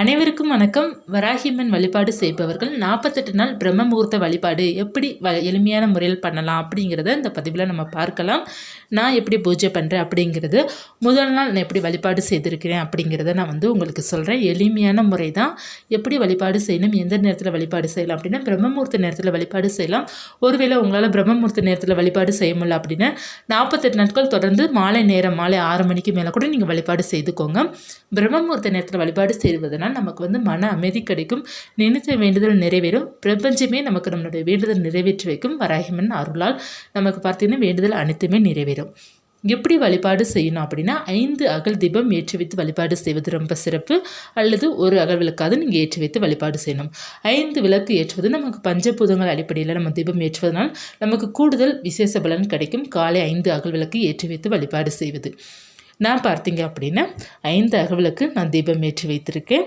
அனைவருக்கும் வணக்கம். வராகியம்மன் வழிபாடு செய்பவர்கள் நாற்பத்தெட்டு நாள் பிரம்ம முகூர்த்த வழிபாடு எப்படி வ எளிமையான முறையில் பண்ணலாம் அப்படிங்கிறத இந்த பதிவில் நம்ம பார்க்கலாம். நான் எப்படி பூஜை பண்ணுறேன் அப்படிங்கிறது முதல் நாள் நான் எப்படி வழிபாடு செய்திருக்கிறேன் அப்படிங்கிறத நான் வந்து உங்களுக்கு சொல்கிறேன் எளிமையான முறை தான் எப்படி வழிபாடு செய்யணும் எந்த நேரத்தில் வழிபாடு செய்யலாம் அப்படின்னா பிரம்ம முகூர்த்த நேரத்தில் வழிபாடு செய்யலாம். ஒருவேளை உங்களால் பிரம்ம முகூர்த்த நேரத்தில் வழிபாடு செய்ய முடியல அப்படின்னா நாற்பத்தெட்டு நாட்கள் தொடர்ந்து மாலை நேரம் மாலை ஆறு மணிக்கு மேலே கூட நீங்கள் வழிபாடு செய்துக்கோங்க. பிரம்ம முகூர்த்த நேரத்தில் வழிபாடு செய்வதனால் நமக்கு வந்து மன அமைதி கிடைக்கும். நினைத்த வேண்டுதல் நிறைவேறும். பிரபஞ்சமே நமக்கு நம்மளுடைய வேண்டுதல் நிறைவேற்றி வைக்கும். வராகிமன் அருளால் நமக்கு பார்த்தீங்கன்னா வேண்டுதல் அனைத்துமே நிறைவேறும். எப்படி வழிபாடு செய்யணும் அப்படின்னா ஐந்து அகல் தீபம் ஏற்றி வைத்து வழிபாடு செய்வது ரொம்ப சிறப்பு. அல்லது ஒரு அகல் விளக்காவது நீங்கள் ஏற்றி வைத்து வழிபாடு செய்யணும். ஐந்து விளக்கு ஏற்றுவது நமக்கு பஞ்சபூதங்கள் அடிப்படையில் நம்ம தீபம் ஏற்றுவதனால் நமக்கு கூடுதல் விசேஷ பலன் கிடைக்கும். காலை ஐந்து அகல் விளக்கு ஏற்றி வைத்து வழிபாடு செய்வது. நான் பார்த்தீங்க அப்படின்னா ஐந்து அகவலுக்கு நான் தீபம் ஏற்றி வைத்திருக்கேன்.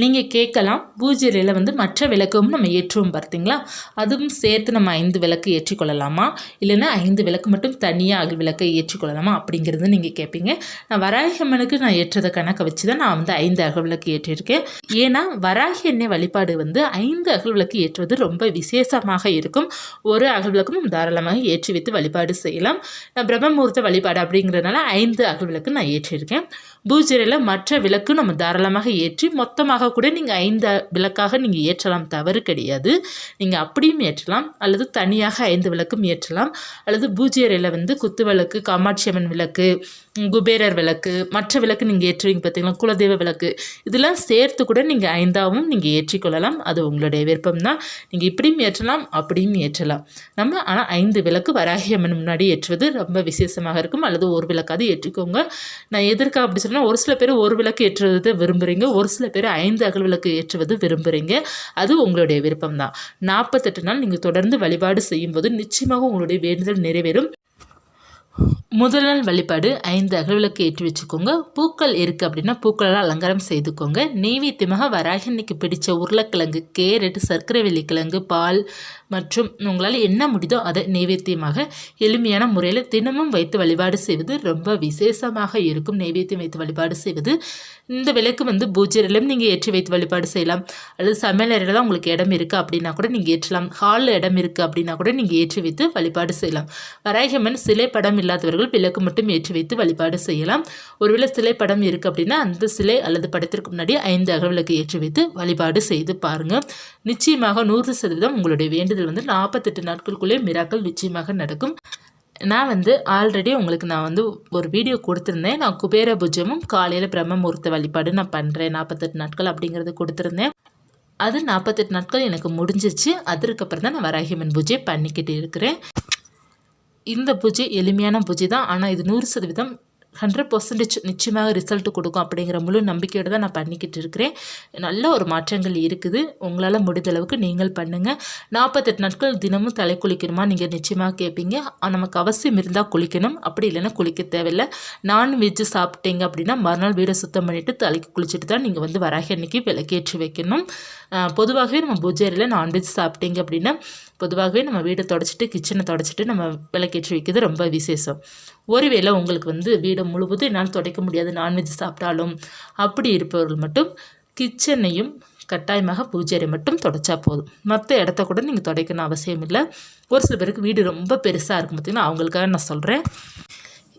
நீங்கள் கேட்கலாம். பூஜையில் வந்து மற்ற விளக்கும் நம்ம ஏற்றுவோம் பார்த்தீங்களா? அதுவும் சேர்த்து நம்ம ஐந்து விளக்கு ஏற்றிக்கொள்ளலாமா? இல்லைன்னா ஐந்து விளக்கு மட்டும் தனியாக அகல் விளக்கை ஏற்றிக்கொள்ளலாமா? அப்படிங்கிறது நீங்கள் கேட்பீங்க. நான் வராகி அம்மனுக்கு நான் ஏற்றதை கணக்கை வச்சு தான் நான் வந்து ஐந்து அகல் விளக்கு ஏற்றிருக்கேன். ஏன்னா வராகி எண்ணெய் வழிபாடு வந்து ஐந்து அகல் விளக்கு ஏற்றுவது ரொம்ப விசேஷமாக இருக்கும். ஒரு அகல் விளக்கும் நம்ம தாராளமாக ஏற்றி வைத்து வழிபாடு செய்யலாம். நான் பிரம்மமூர்த்த வழிபாடு அப்படிங்கிறதுனால ஐந்து அகல் விளக்கு நான் ஏற்றிருக்கேன். பூஜையில் மற்ற விளக்கு நம்ம தாராளமாக ஏற்றி மொத்தமாக கூட நீங்கள் ஐந்து விளக்காக நீங்கள் ஏற்றலாம். தவறு கிடையாது. நீங்கள் அப்படியும் ஏற்றலாம். அல்லது தனியாக ஐந்து விளக்கும் ஏற்றலாம். அல்லது பூஜை அறையில் வந்து குத்து விளக்கு காமாட்சி அம்மன் விளக்கு குபேரர் விளக்கு மற்ற விளக்கு நீங்கள் ஏற்றுவீங்க பார்த்தீங்களா குலதெய்வ விளக்கு. இதெல்லாம் சேர்த்து கூட நீங்கள் ஐந்தாவும் நீங்கள் ஏற்றிக்கொள்ளலாம். அது உங்களுடைய விருப்பம் தான் நீங்கள் இப்படியும் ஏற்றலாம் அப்படியும் ஏற்றலாம். நம்ம ஆனால் ஐந்து விளக்கு வராகி அம்மன் முன்னாடி ஏற்றுவது ரொம்ப விசேஷமாக இருக்கும். அல்லது ஒரு விளக்காவது ஏற்றிக்கோங்க. நான் எதற்காக அப்படி சொன்னால் ஒரு சில பேர் ஒரு விளக்கு ஏற்றுவது விரும்புகிறீங்க ஒரு சில பேர் ஐந்து அகல் விளக்கு ஏற்றுவது விரும்புகிறீங்க அது உங்களுடைய விருப்பம் தான் நாற்பத்தெட்டு நாள் நீங்கள் தொடர்ந்து வழிபாடு செய்யும்போது நிச்சயமாக உங்களுடைய வேண்டுதல் நிறைவேறும். முதல் நாள் வழிபாடு ஐந்து அகல்விளக்கு ஏற்றி வச்சுக்கோங்க. பூக்கள் இருக்குது அப்படின்னா பூக்களெல்லாம் அலங்காரம் செய்துக்கோங்க. நெய்வேத்தியமாக வராகினிக்கு பிடித்த பிடிச்ச உருளைக்கிழங்கு கேரட் சர்க்கரை வெள்ளிக்கிழங்கு பால் மற்றும் உங்களால் என்ன முடியுதோ அதை நெய்வேத்தியமாக எளிமையான முறையில் தினமும் வைத்து வழிபாடு செய்வது ரொம்ப விசேஷமாக இருக்கும். நெய்வேத்தியம் வைத்து வழிபாடு செய்வது இந்த விளக்கு வந்து பூஜையிலும் நீங்கள் ஏற்றி வைத்து வழிபாடு செய்யலாம். அல்லது சமையல் அறையில் தான் உங்களுக்கு இடம் இருக்குது அப்படின்னா கூட நீங்கள் ஏற்றலாம். ஹாலில் இடம் இருக்குது அப்படின்னா கூட நீங்கள் ஏற்றி வைத்து வழிபாடு செய்யலாம். வராகியம்மன் சிலை படம் இல்லாதவர்கள் விளக்கு மட்டும் ஏற்றி வைத்து வழிபாடு செய்யலாம். ஒருவேளை சிலை படம் இருக்குது அப்படின்னா அந்த சிலை அல்லது படத்திற்கு முன்னாடி ஐந்து அகவிளக்கு ஏற்றி வைத்து வழிபாடு செய்து பாருங்கள் நிச்சயமாக நூறு சதவீதம் உங்களுடைய வேண்டுதல் வந்து நாற்பத்தெட்டு நாட்களுக்குள்ளே மிராக்கள் நிச்சயமாக நடக்கும். நான் வந்து ஆல்ரெடி உங்களுக்கு நான் வந்து ஒரு வீடியோ கொடுத்துருந்தேன். நான் குபேர பூஜமும் காலையில் பிரம்ம முகூர்த்த வழிபாடு நான் பண்ணுறேன் நாற்பத்தெட்டு நாட்கள் அப்படிங்கிறது கொடுத்துருந்தேன். அது நாற்பத்தெட்டு நாட்கள் எனக்கு முடிஞ்சிச்சு. அதற்கப்புறம் தான் நான் வராகியம்மன் பூஜை பண்ணிக்கிட்டு இருக்கிறேன். இந்த பூஜை எளிமையான பூஜை தான். ஆனால் இது நூறு சதவீதம் ஹண்ட்ரட் பர்சன்டேஜ் நிச்சயமாக ரிசல்ட் கொடுக்கும் அப்படிங்கிற முழு நம்பிக்கையோடு தான் நான் பண்ணிக்கிட்டு இருக்கிறேன். நல்ல ஒரு மாற்றங்கள் இருக்குது. உங்களால் முடிந்த அளவுக்கு நீங்கள் பண்ணுங்கள் நாற்பத்தெட்டு நாட்கள் தினமும் தலை குளிக்கணுமா? நீங்கள் நிச்சயமாக கேட்பீங்க நமக்கு அவசியம் இருந்தால் குளிக்கணும். அப்படி இல்லைன்னா குளிக்க தேவையில்லை. நான்வெஜ் சாப்பிட்டீங்க அப்படின்னா மறுநாள் வீடை சுத்தம் பண்ணிவிட்டு தலைக்கு குளிச்சுட்டு தான் நீங்கள் வந்து வராக அன்னைக்கு விளக்கேற்றி வைக்கணும். பொதுவாகவே நம்ம பூஜை நான்வெஜ் சாப்பிட்டீங்க அப்படின்னா பொதுவாகவே நம்ம வீடை தொடச்சிட்டு கிச்சனை தொடச்சிட்டு நம்ம விளக்கேற்றி வைக்கிறது ரொம்ப விசேஷம். ஒருவேளை உங்களுக்கு வந்து வீடை முழுவதும் என்னால் துடைக்க முடியாது நான்வெஜ் சாப்பிட்டாலும் அப்படி இருப்பவர்கள் மட்டும் கிச்சனையும் கட்டாயமாக பூஜை மட்டும் தொடச்சா போதும். மற்ற இடத்த கூட நீங்கள் துடைக்கணும் அவசியம் இல்லை. ஒரு சில பேருக்கு வீடு ரொம்ப பெருசாக இருக்கும் பார்த்திங்கன்னா அவங்களுக்காக நான் சொல்கிறேன்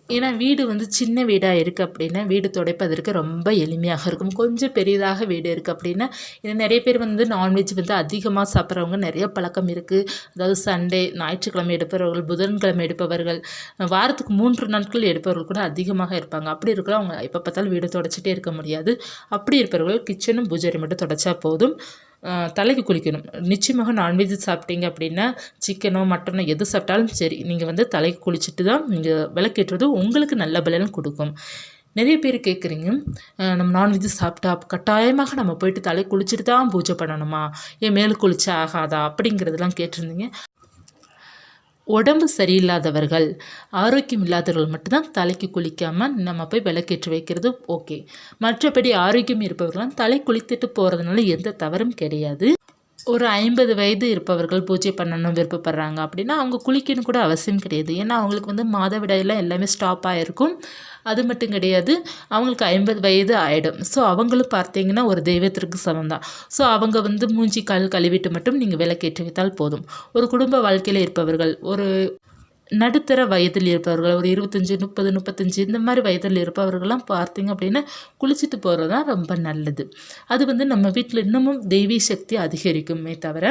ஏன்னா வீடு வந்து சின்ன வீடாக இருக்குது அப்படின்னா வீடு துடைப்பதற்கு ரொம்ப எளிமையாக இருக்கும். கொஞ்சம் பெரியதாக வீடு இருக்குது அப்படின்னா இது நிறைய பேர் வந்து நான்வெஜ் வந்து அதிகமாக சாப்பிட்றவங்க நிறைய பழக்கம் இருக்குது அதாவது சண்டே ஞாயிற்றுக்கிழமை எடுப்பவர்கள் புதன்கிழமை எடுப்பவர்கள் வாரத்துக்கு மூன்று நாட்கள் எடுப்பவர்கள் கூட அதிகமாக இருப்பாங்க. அப்படி இருக்கிற அவங்க எப்போ பார்த்தாலும் வீடு தொடச்சிட்டே இருக்க முடியாது. அப்படி இருப்பவர்கள் கிச்சனும் பூஜை மட்டும் தொடச்சா போதும். தலைக்கு குளிக்கணும். நிச்சயமாக நான்வெஜ் சாப்பிட்டீங்க அப்படின்னா சிக்கனோ மட்டனோ எது சாப்பிட்டாலும் சரி நீங்கள் வந்து தலைக்கு குளிச்சுட்டு தான் நீங்கள் விளக்கேற்றுவது உங்களுக்கு நல்ல பலன் கொடுக்கும். நிறைய பேர் கேட்குறீங்க நம்ம நான்வெஜ் சாப்பிட்டா கட்டாயமாக நம்ம போயிட்டு தலை குளிச்சுட்டு தான் பூஜை பண்ணணுமா? ஏன் மேல் குளிச்சா ஆகாதா? அப்படிங்கிறதெல்லாம் கேட்டிருந்தீங்க. உடம்பு சரியில்லாதவர்கள் ஆரோக்கியம் இல்லாதவர்கள் மட்டும்தான் தலைக்கு குளிக்காமல் நம்ம போய் விளக்கேற்றி வைக்கிறது ஓகே மற்றபடி ஆரோக்கியம் இருப்பவர்கள்லாம் தலை குளித்துட்டு போகிறதுனால எந்த தவறும் கிடையாது. ஒரு ஐம்பது வயது இருப்பவர்கள் பூஜை பண்ணணும் விருப்பப்படுறாங்க அப்படின்னா அவங்க குளிக்கணும் கூட அவசியம் கிடையாது. ஏன்னா அவங்களுக்கு வந்து மாதவிடாயெல்லாம் எல்லாமே ஸ்டாப் ஆகிருக்கும் அது மட்டும் கிடையாது. அவங்களுக்கு ஐம்பது வயது ஆகிடும் ஸோ அவங்களும் பார்த்தீங்கன்னா ஒரு தெய்வத்திற்கு சமம் தான் ஸோ அவங்க வந்து மூஞ்சி கால் கழுவிட்டு மட்டும் நீங்கள் விளக்கேற்றி வைத்தால் போதும். ஒரு குடும்ப வாழ்க்கையில் இருப்பவர்கள் ஒரு நடுத்தர வயதில் இருப்பவர்கள் ஒரு இருபத்தஞ்சி முப்பது முப்பத்தஞ்சு இந்த மாதிரி வயதில் இருப்பவர்கள்லாம் பார்த்தீங்க அப்படின்னா குளிச்சுட்டு போகிறது தான் ரொம்ப நல்லது. அது வந்து நம்ம வீட்டில் இன்னமும் தெய்வீ சக்தி அதிகரிக்குமே தவிர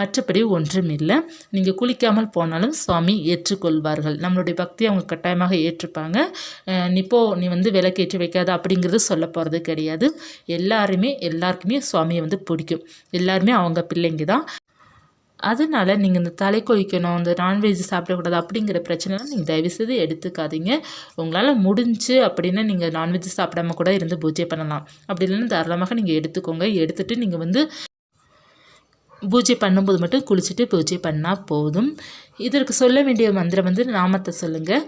மற்றபடி ஒன்றும் இல்லை. நீங்கள் குளிக்காமல் போனாலும் சுவாமி ஏற்றுக்கொள்வார்கள். நம்மளுடைய பக்தி அவங்க கட்டாயமாக ஏற்றுப்பாங்க. நீ போ நீ வந்து விலக்கேற்றி வைக்காத அப்படிங்கிறது சொல்ல போகிறது கிடையாது. எல்லாருமே எல்லாருக்குமே சுவாமியை வந்து பிடிக்கும். எல்லாருமே அவங்க பிள்ளைங்க தான். அதனால் நீங்கள் இந்த தலை குளிக்கணும் இந்த நான்வெஜ் சாப்பிடக்கூடாது அப்படிங்கிற பிரச்சனைலாம் நீங்கள் தயவுசெய்து எடுத்துக்காதீங்க. உங்களால் முடிஞ்சு அப்படின்னா நீங்கள் நான்வெஜ் சாப்பிடாம கூட இருந்து பூஜை பண்ணலாம். அப்படி இல்லைன்னா தாராளமாக நீங்கள் எடுத்துக்கோங்க. எடுத்துகிட்டு நீங்கள் வந்து பூஜை பண்ணும்போது மட்டும் குளிச்சுட்டு பூஜை பண்ணால் போதும். இதற்கு சொல்ல வேண்டிய மந்திரம் வந்து நாமத்தை சொல்லுங்கள்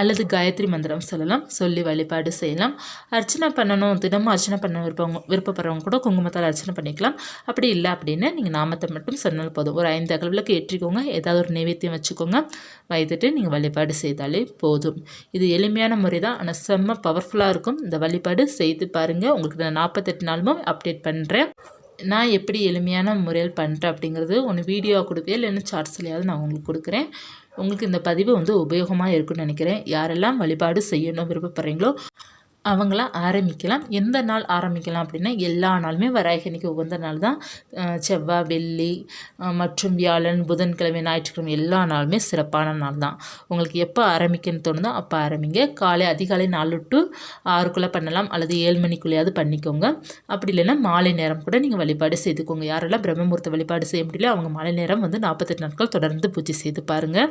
அல்லது காயத்ரி மந்திரம் சொல்லலாம் சொல்லி வழிபாடு செய்யலாம். அர்ச்சனை பண்ணணும் தினமும் அர்ச்சனை பண்ண விருப்பவங்க விருப்பப்படுறவங்க கூட குங்குமத்தால் அர்ச்சனை பண்ணிக்கலாம். அப்படி இல்லை அப்படின்னு நீங்கள் நாமத்தை மட்டும் சொன்னால் போதும். ஒரு ஐந்து அகல்விளக்கு ஏற்றிக்கோங்க. ஏதாவது ஒரு நைவேத்தியம் வச்சுக்கோங்க. வைத்துட்டு நீங்கள் வழிபாடு செய்தாலே போதும். இது எளிமையான முறை தான் ஆனால் செம்ம பவர்ஃபுல்லாக இருக்கும். இந்த வழிபாடு செய்து பாருங்கள் உங்களுக்கு நான் நாற்பத்தெட்டு நாளும் அப்டேட் பண்ணுறேன் நான் எப்படி எளிமையான முறையில் பண்ணுறேன் அப்படிங்கிறது ஒன்று வீடியோ கொடுப்பேன் இல்லைன்னு சார்ட்ஸ்லையாவது நான் உங்களுக்கு கொடுக்குறேன். உங்களுக்கு இந்த பதிவு வந்து உபயோகமாக இருக்குன்னு நினைக்கிறேன். யாரெல்லாம் வழிபாடு செய்யணும் விருப்பப்படுறீங்களோ அவங்களாம் ஆரம்பிக்கலாம். எந்த நாள் ஆரம்பிக்கலாம் அப்படின்னா எல்லா நாளுமே வராயகனிக்கு உகந்த நாள் தான். செவ்வாய் வெள்ளி மற்றும் வியாழன் புதன்கிழமை ஞாயிற்றுக்கிழமை எல்லா நாளுமே சிறப்பான நாள் தான். உங்களுக்கு எப்போ ஆரம்பிக்கணும்னு தோணுதோ அப்போ ஆரம்பிங்க. காலை அதிகாலை நாலு டு ஆறுக்குள்ளே பண்ணலாம். அல்லது ஏழு மணிக்குள்ளேயாவது பண்ணிக்கோங்க. அப்படி இல்லைன்னா மாலை நேரம் கூட நீங்கள் வழிபாடு செய்துக்கோங்க. யாரெல்லாம் பிரம்மமுகூர்த்த வழிபாடு செய்ய முடியல அவங்க மாலை நேரம் வந்து நாற்பத்தெட்டு நாட்கள் தொடர்ந்து பூஜை செய்து பாருங்கள்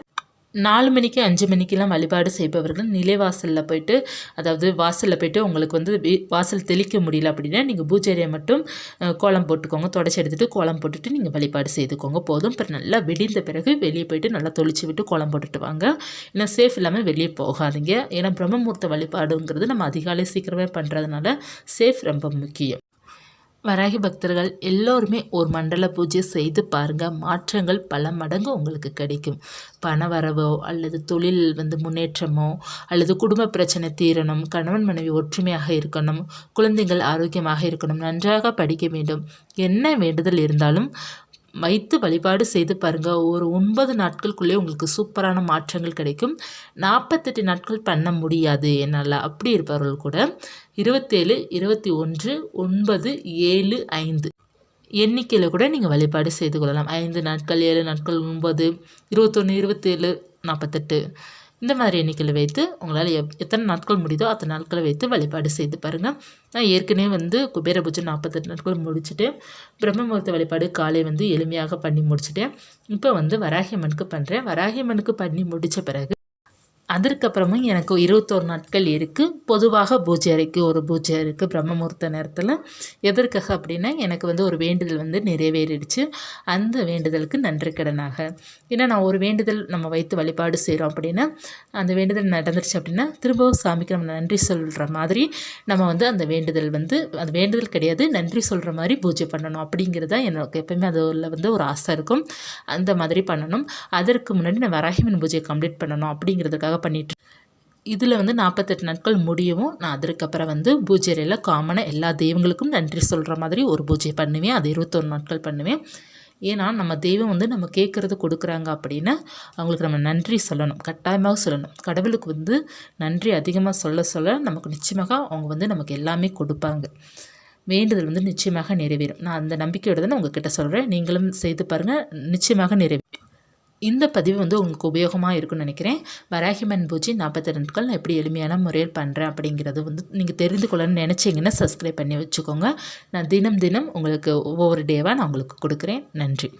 நாலு மணிக்கு அஞ்சு மணிக்கெல்லாம் வழிபாடு செய்பவர்கள் நிலைவாசலில் போயிட்டு அதாவது வாசலில் போயிட்டு உங்களுக்கு வந்து வாசல் தெளிக்க முடியல அப்படின்னா நீங்கள் பூஜையை மட்டும் கோலம் போட்டுக்கோங்க. தொடச்சி எடுத்துகிட்டு கோலம் போட்டுட்டு நீங்கள் வழிபாடு செய்துக்கோங்க. போதும். அப்புறம் நல்லா வெடிந்த பிறகு வெளியே போயிட்டு நல்லா தொளிச்சு விட்டு கோலம் போட்டுட்டு வாங்க. ஏன்னா சேஃப் இல்லாமல் வெளியே போகாதீங்க. ஏன்னா பிரம்மமூர்த்த வழிபாடுங்கிறது நம்ம அதிகாலை சீக்கிரமே பண்ணுறதுனால சேஃப் ரொம்ப முக்கியம். வராகி பக்தர்கள் எல்லோருமே ஒரு மண்டல பூஜை செய்து பாருங்கள் மாற்றங்கள் பல மடங்கு உங்களுக்கு கிடைக்கும். பண வரவோ அல்லது தொழில் வந்து முன்னேற்றமோ அல்லது குடும்ப பிரச்சனை தீரணும் கணவன் மனைவி ஒற்றுமையாக இருக்கணும் குழந்தைகள் ஆரோக்கியமாக இருக்கணும் நன்றாக படிக்க வேண்டும். என்ன வேண்டுதல் இருந்தாலும் வைத்து வழிபாடு செய்து பாருங்கள் ஒரு ஒன்பது நாட்களுக்குள்ளே உங்களுக்கு சூப்பரான மாற்றங்கள் கிடைக்கும். நாற்பத்தெட்டு நாட்கள் பண்ண முடியாது. என்னால் அப்படி இருப்பவர்கள் கூட இருபத்தேழு இருபத்தி ஒன்று ஒன்பது ஏழு ஐந்து எண்ணிக்கையில் கூட நீங்கள் வழிபாடு செய்து கொள்ளலாம். ஐந்து நாட்கள் ஏழு நாட்கள் ஒன்பது இருபத்தொன்று இருபத்தேழு நாற்பத்தெட்டு இந்த மாதிரி எண்ணிக்கையில் வைத்து உங்களால் எப் எத்தனை நாட்கள் முடியுதோ அத்தனை நாட்களை வைத்து வழிபாடு செய்து பாருங்கள் நான் ஏற்கனவே வந்து குபேர பூஜை நாற்பத்தெட்டு நாட்கள் முடிச்சுட்டு பிரம்மமுகூர்த்த வழிபாடு காலை வந்து எளிமையாக பண்ணி முடிச்சுட்டேன். இப்போ வந்து வராகியம்மனுக்கு பண்ணுறேன் வராகியம்மனுக்கு பண்ணி முடித்த பிறகு அதற்கப்புறமும் எனக்கு இருபத்தோரு நாட்கள் இருக்குது பொதுவாக பூஜை அறைக்கு ஒரு பூஜை இருக்குது பிரம்மமுகூர்த்த நேரத்தில். எதற்காக அப்படின்னா எனக்கு வந்து ஒரு வேண்டுதல் வந்து நிறைவேறிடுச்சு. அந்த வேண்டுதலுக்கு நன்றி கடனாக. ஏன்னா நான் ஒரு வேண்டுதல் நம்ம வைத்து வழிபாடு செய்கிறோம் அப்படின்னா அந்த வேண்டுதல் நடந்துருச்சு அப்படின்னா திரும்பவும் சாமிக்கு நம்ம நன்றி சொல்கிற மாதிரி நம்ம வந்து அந்த வேண்டுதல் வந்து அந்த வேண்டுதல் கிடையாது நன்றி சொல்கிற மாதிரி பூஜை பண்ணணும் அப்படிங்கிறது தான் எனக்கு எப்போயுமே அதில் வந்து ஒரு ஆசை இருக்கும். அந்த மாதிரி பண்ணணும். அதற்கு முன்னாடி நான் வராகிமன் பூஜையை கம்ப்ளீட் பண்ணணும் அப்படிங்கிறதுக்காக பண்ணிட்டு இதில் வந்து நாற்பத்தெட்டு நாட்கள் முடியவும் நான் அதற்கப்புறம் வந்து பூஜையில் காமனாக எல்லா தெய்வங்களுக்கும் நன்றி சொல்கிற மாதிரி ஒரு பூஜை பண்ணுவேன். அது இருபத்தொரு நாட்கள் பண்ணுவேன். ஏன்னா நம்ம தெய்வம் வந்து நம்ம கேட்குறது கொடுக்குறாங்க அப்படின்னா அவங்களுக்கு நம்ம நன்றி சொல்லணும் கட்டாயமாக சொல்லணும். கடவுளுக்கு வந்து நன்றி அதிகமாக சொல்ல சொல்ல நமக்கு நிச்சயமாக அவங்க வந்து நமக்கு எல்லாமே கொடுப்பாங்க. வேண்டுதல் வந்து நிச்சயமாக நிறைவேறும். நான் அந்த நம்பிக்கையோடு தான் உங்ககிட்ட சொல்கிறேன் நீங்களும் செய்து பாருங்கள் நிச்சயமாக நிறைவேறும். இந்த பதிவு வந்து உங்களுக்கு உபயோகமாக இருக்கும்னு நினைக்கிறேன். வராகிமன் பூஜை நாற்பத்தி ரெண்டுக்கள் நான் எப்படி எளிமையான முறையில் பண்ணுறேன் அப்படிங்கிறது வந்து நீங்கள் தெரிந்து கொள்ளணும்னு நினச்சிங்கன்னா சப்ஸ்கிரைப் பண்ணி வச்சுக்கோங்க. நான் தினம் தினம் உங்களுக்கு ஒவ்வொரு டேவாக நான் உங்களுக்கு கொடுக்குறேன். நன்றி.